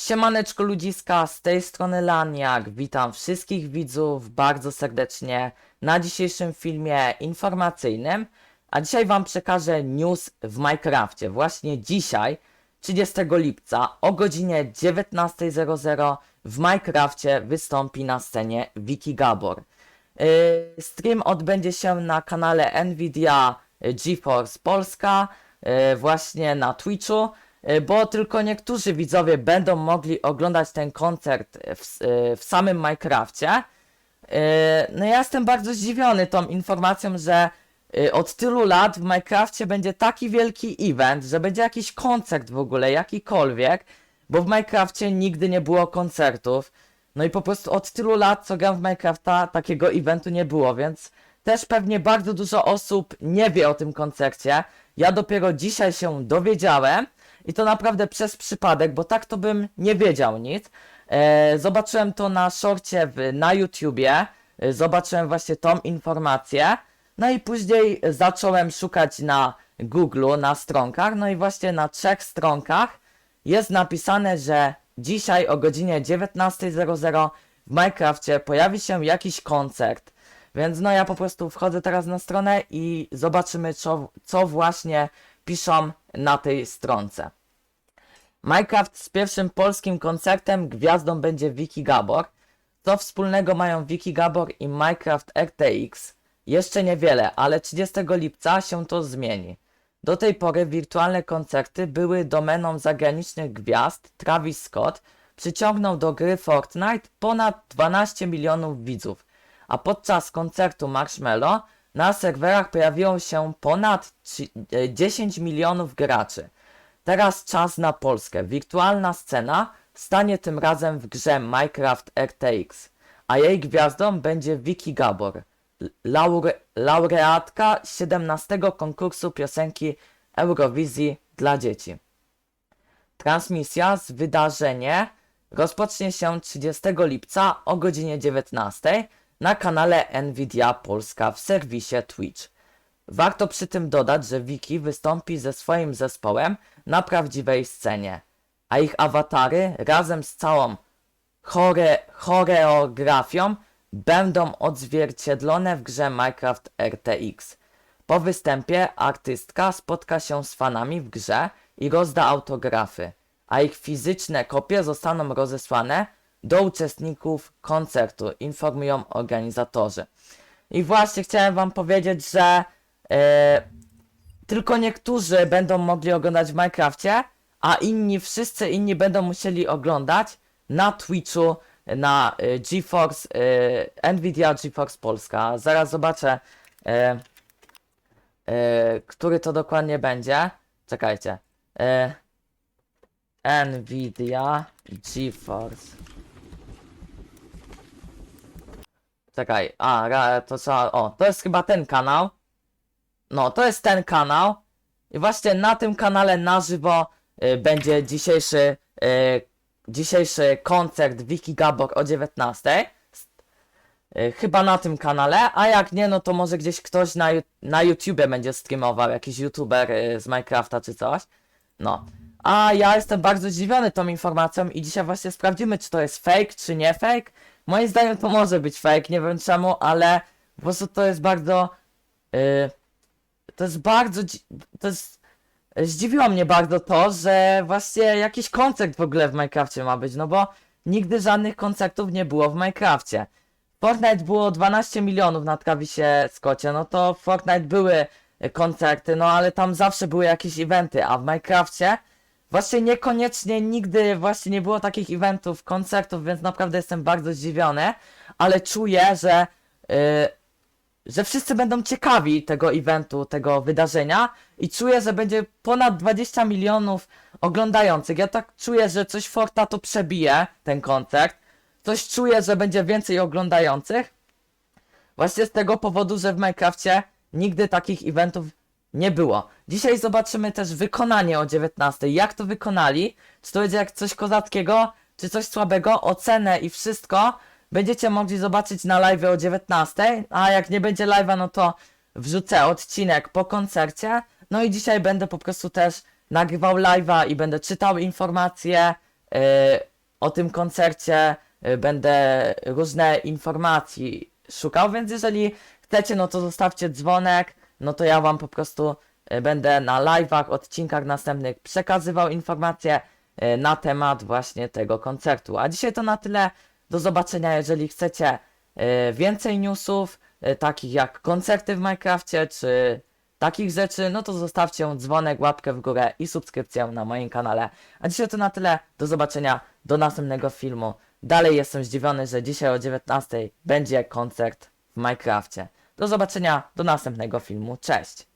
Siemaneczko ludziska, z tej strony Laniak, witam wszystkich widzów bardzo serdecznie na dzisiejszym filmie informacyjnym, a dzisiaj wam przekażę news w Minecrafcie. Właśnie dzisiaj, 30 lipca o godzinie 19.00 w Minecrafcie wystąpi na scenie Wiki Gabor. Yy, Stream odbędzie się na kanale Nvidia GeForce Polska, yy, właśnie na Twitchu, bo tylko niektórzy widzowie będą mogli oglądać ten koncert w, yy, w samym Minecrafcie. Yy, No ja jestem bardzo zdziwiony tą informacją, że od tylu lat w Minecrafcie będzie taki wielki event, że będzie jakiś koncert w ogóle, jakikolwiek, bo w Minecrafcie nigdy nie było koncertów. No i po prostu od tylu lat, co gram w Minecrafta, takiego eventu nie było, więc też pewnie bardzo dużo osób nie wie o tym koncercie. Ja dopiero dzisiaj się dowiedziałem i to naprawdę przez przypadek, bo tak to bym nie wiedział nic. E, zobaczyłem to na szorcie w, na YouTubie, e, zobaczyłem właśnie tą informację, no i później zacząłem szukać na Google, na stronkach, no i właśnie na trzech stronkach jest napisane, że dzisiaj o godzinie 19.00 w Minecrafcie pojawi się jakiś koncert. Więc no ja po prostu wchodzę teraz na stronę i zobaczymy co, co właśnie piszą na tej stronce. Minecraft z pierwszym polskim koncertem gwiazdą będzie Wiki Gabor. Co wspólnego mają Wiki Gabor i Minecraft RTX? Jeszcze niewiele, ale 30 lipca się to zmieni. Do tej pory wirtualne koncerty były domeną zagranicznych gwiazd. Travis Scott przyciągnął do gry Fortnite ponad 12 milionów widzów, a podczas koncertu Marshmello na serwerach pojawiło się ponad trzy- e, 10 milionów graczy. Teraz czas na Polskę. Wirtualna scena stanie tym razem w grze Minecraft RTX, a jej gwiazdą będzie Wiki Gabor, laure, laureatka 17 konkursu piosenki Eurowizji dla dzieci. Transmisja z wydarzenia rozpocznie się 30 lipca o godzinie 19 na kanale Nvidia Polska w serwisie Twitch. Warto przy tym dodać, że Wiki wystąpi ze swoim zespołem na prawdziwej scenie, a ich awatary razem z całą chore, choreografią będą odzwierciedlone w grze Minecraft RTX. Po występie artystka spotka się z fanami w grze i rozda autografy, a ich fizyczne kopie zostaną rozesłane do uczestników koncertu, informują organizatorzy. I właśnie chciałem wam powiedzieć, że e, tylko niektórzy będą mogli oglądać w Minecrafcie, a inni, wszyscy inni będą musieli oglądać na Twitchu, na e, GeForce, e, Nvidia GeForce Polska. Zaraz zobaczę, e, który to dokładnie będzie. Czekajcie. Nvidia GeForce. Czekaj, a, to trzeba, o, to jest chyba ten kanał. No, to jest ten kanał. I właśnie na tym kanale na żywo y, będzie dzisiejszy, y, dzisiejszy koncert Wiki Gabor o 19. Y, chyba na tym kanale, a jak nie, no to może gdzieś ktoś na, na YouTubie będzie streamował, jakiś YouTuber y, z Minecrafta czy coś. No. A ja jestem bardzo zdziwiony tą informacją i dzisiaj właśnie sprawdzimy, czy to jest fake, czy nie fake. Moim zdaniem to może być fake, nie wiem czemu, ale po prostu to jest bardzo... y, to jest bardzo. To jest. Zdziwiło mnie bardzo to, że właśnie jakiś koncert w ogóle w Minecrafcie ma być, no bo nigdy żadnych koncertów nie było w Minecrafcie. Fortnite było 12 milionów na Travisie Scottie, no to w Fortnite były e, koncerty, no ale tam zawsze były jakieś eventy, a w Minecrafcie właśnie niekoniecznie nigdy właśnie nie było takich eventów, koncertów, więc naprawdę jestem bardzo zdziwiony, ale czuję, że yy, że wszyscy będą ciekawi tego eventu, tego wydarzenia i czuję, że będzie ponad 20 milionów oglądających. Ja tak czuję, że coś Forta to przebije, ten koncert. Coś czuję, że będzie więcej oglądających. Właśnie z tego powodu, że w Minecrafcie nigdy takich eventów nie było. Dzisiaj zobaczymy też wykonanie o 19. Jak to wykonali? Czy to będzie jak coś kozackiego, czy coś słabego? Ocenę i wszystko będziecie mogli zobaczyć na live o 19. A jak nie będzie live'a, no to wrzucę odcinek po koncercie. No i dzisiaj będę po prostu też nagrywał live'a i będę czytał informacje yy, o tym koncercie y, będę różne informacji szukał, więc jeżeli chcecie, no to zostawcie dzwonek, no to ja wam po prostu y, będę na live'ach, odcinkach następnych przekazywał informacje y, na temat właśnie tego koncertu. A dzisiaj to na tyle. Do zobaczenia, jeżeli chcecie y, więcej newsów, y, takich jak koncerty w Minecrafcie, czy takich rzeczy, no to zostawcie dzwonek, łapkę w górę i subskrypcję na moim kanale. A dzisiaj to na tyle. Do zobaczenia do następnego filmu. Dalej jestem zdziwiony, że dzisiaj o 19 będzie koncert w Minecrafcie. Do zobaczenia do następnego filmu. Cześć!